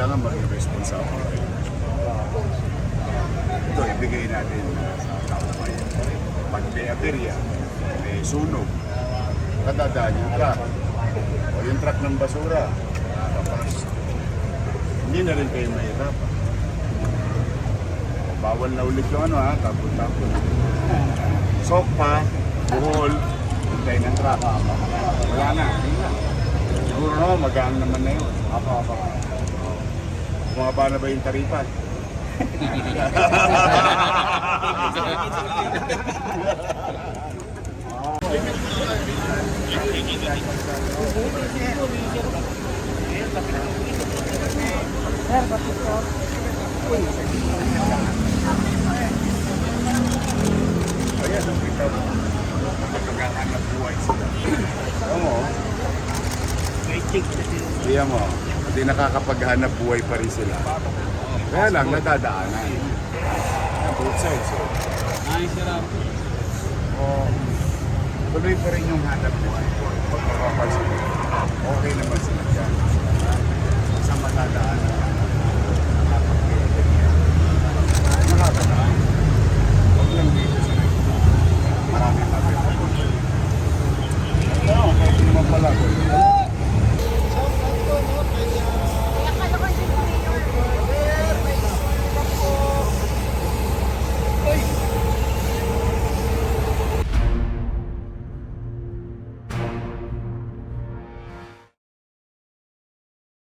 kailangan maging responsable. Ito, ibigay natin sa tao bayan. Pag may aberya, may sunog, kadadaan yung truck. O yung truck ng basura, nakapas. Hindi na rin kayo mahirapan. Bawal na ulit yung ano ha, tapon-tapon. Sokpa, buhol, hintay ng truck. Wala na. Siguro no, magaan naman na yun. Apo, apo. Bumaba na ba yung taripan? Ayan, ang kita mo. Magkakahanap buhay sila. Alam mo, mo, hindi nakakapaghanap buhay pa rin sila. Kaya lang, nadadaanan. Yan, both sides. Oh. Ay, sarap. Oh, tuloy pa rin yung hanap buhay.